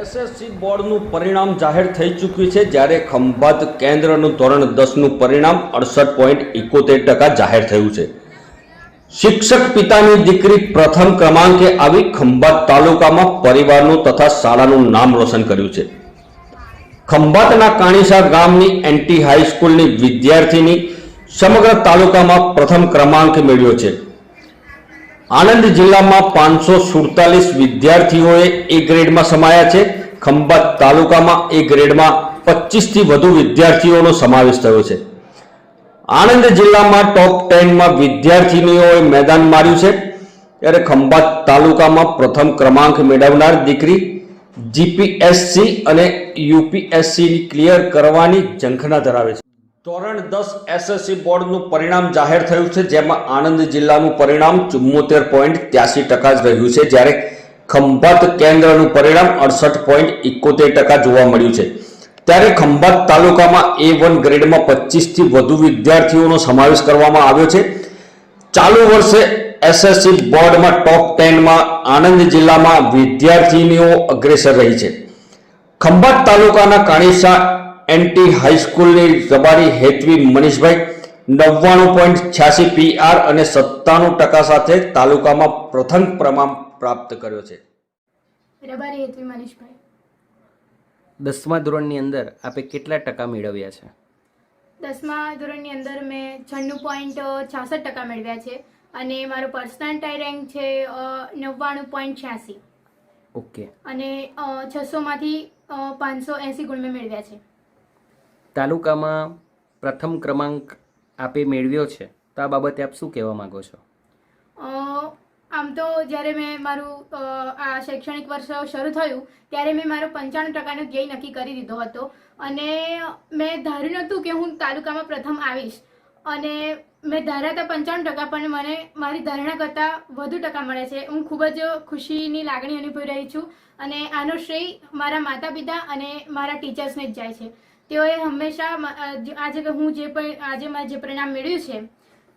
SSC બોર્ડનું પરિણામ જાહેર થઈ ચૂક્યું છે જ્યારે ખંભાત કેન્દ્રનું ધોરણ દસનું પરિણામ અડસઠ પોઈન્ટ એકોતેર ટકા જાહેર થયું છે. શિક્ષક પિતાની દીકરી પ્રથમ ક્રમાંકે આવી ખંભાત તાલુકામાં પરિવારનું તથા શાળાનું નામ રોશન કર્યું છે. ખંભાતના કાણીસા ગામની એન્ટી હાઈસ્કૂલની વિદ્યાર્થીની સમગ્ર તાલુકામાં પ્રથમ ક્રમાંક મેળવ્યો છે. આણંદ જિલ્લામાં પાંચસો સુડતાલીસ વિદ્યાર્થીઓએ એ ગ્રેડમાં સમાયા છે. ખંભાત તાલુકામાં એ ગ્રેડમાં પચીસથી વધુ વિદ્યાર્થીઓનો સમાવેશ થયો છે. આણંદ જિલ્લામાં ટોપ ટેનમાં વિદ્યાર્થીનીઓએ મેદાન માર્યું છે. ત્યારે ખંભાત તાલુકામાં પ્રથમ ક્રમાંક મેળવનાર દીકરી જીપીએસસી અને યુપીએસસીની ક્લિયર કરવાની ઝંખના ધરાવે છે. ધોરણ દસ એસએસસી બોર્ડનું પરિણામ જાહેર થયું છે. જેમાં આણંદ જિલ્લાનું પરિણામ ચુમ્મોતેર પોઈન્ટ ત્યાસી ટકા જ રહ્યું છે. જ્યારે ખંભાત કેન્દ્રનું પરિણામ અડસઠ પોઈન્ટ એકોતેર ટકા જોવા મળ્યું છે. ત્યારે ખંભાત તાલુકામાં એ વન ગ્રેડમાં પચીસથી વધુ વિદ્યાર્થીઓનો સમાવેશ કરવામાં આવ્યો છે. ચાલુ વર્ષે એસએસસી બોર્ડમાં ટોપ ટેનમાં આણંદ જિલ્લામાં વિદ્યાર્થીનીઓ અગ્રેસર રહી છે. ખંભાત તાલુકાના કાણીસા એન્ટી હાઈસ્કૂલની રબારી હેતવી મનીષભાઈ નવ્વાણું પોઈન્ટ છ્યાસી પીઆર અને સત્તાણું ટકા સાથે તાલુકામાં પ્રથમ પ્રમાણ પ્રાપ્ત કર્યો છે. રબારી હેતવી મનીષભાઈ દસમા ધોરણની અંદર આપે કેટલા ટકા મેળવ્યા છે? દસમા ધોરણની અંદર મેં છન્નું પોઈન્ટ છાસઠ ટકા મેળવ્યા છે અને મારો પર્સનટાઈ રેન્ક છે નવ્વાણું પોઈન્ટ છ્યાસી. ઓકે. અને છસોમાંથી પાંચસો એંસી ગુણ મેં મેળવ્યા છે. તાલુકામાં પ્રથમ ક્રમાંક આપે મેળવ્યો છે, તો આ બાબતે આપ શું કહેવા માંગો છો? આમ તો જ્યારે મેં મારું આ શૈક્ષણિક વર્ષ શરૂ થયું, ત્યારે મેં મારો પંચાણું ટકાનો ધ્યેય નક્કી કરી દીધો હતો. અને મેં ધાર્યું નહોતું કે હું તાલુકામાં પ્રથમ આવીશ. અને મેં ધાર્યા હતા પંચાણું ટકા, પણ મને મારી ધારણા કરતાં વધુ ટકા મળે છે. હું ખૂબ જ ખુશીની લાગણી અનુભવી રહી છું અને આનો શ્રેય મારા માતા પિતા અને મારા ટીચર્સને જ જાય છે. તેઓએ હંમેશા આજે હું જે પણ, આજે મારે જે પરિણામ મેળવ્યું છે,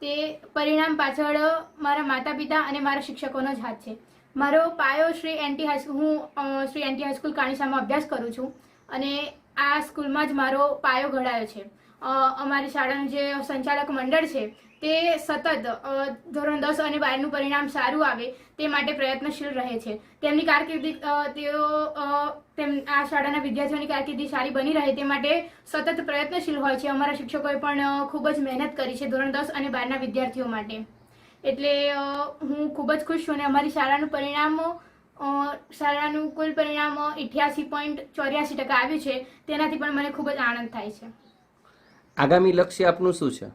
તે પરિણામ પાછળ મારા માતા પિતા અને મારા શિક્ષકોનો જ હાથ છે. મારો પાયો શ્રી એન્ટી હાઈસ્કૂલ હું શ્રી એન્ટી હાઈસ્કૂલ કાણીસામાં અભ્યાસ કરું છું અને આ સ્કૂલમાં જ મારો પાયો ઘડાયો છે. અમારી શાળાનું જે સંચાલક મંડળ છે, તે સતત ધોરણ દસ અને બારનું પરિણામ સારું આવે તે માટે પ્રયત્નશીલ રહે છે. તેમની કારકિર્દી તેઓ તેમ, આ શાળાના વિદ્યાર્થીઓની કારકિર્દી સારી બની રહે તે માટે સતત પ્રયત્નશીલ હોય છે. અમારા શિક્ષકોએ પણ ખૂબ જ મહેનત કરી છે ધોરણ દસ અને બારના વિદ્યાર્થીઓ માટે. એટલે હું ખૂબ જ ખુશ છું અને અમારી શાળાનું પરિણામ શાળાનું કુલ પરિણામ ઇઠ્યાસી પોઈન્ટ ચોર્યાસી ટકા આવ્યું છે. તેનાથી પણ મને ખૂબ જ આનંદ થાય છે. આગામી લક્ષ્ય આપનું શું છે?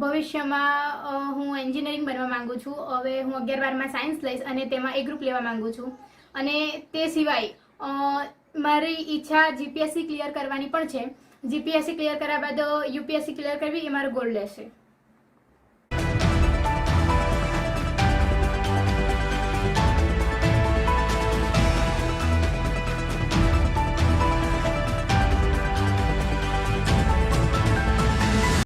ભવિષ્યમાં હું એન્જિનિયરિંગ બનવા માંગુ છું. હવે હું અગિયાર બારમાં સાયન્સ લઈશ અને તેમાં એ ગ્રુપ લેવા માંગુ છું. અને તે સિવાય મારી ઈચ્છા જીપીએસસી ક્લિયર કરવાની પણ છે. જીપીએસસી ક્લિયર કર્યા બાદ, યુપીએસસી ક્લિયર કરવી એ મારો ગોલ રહેશે.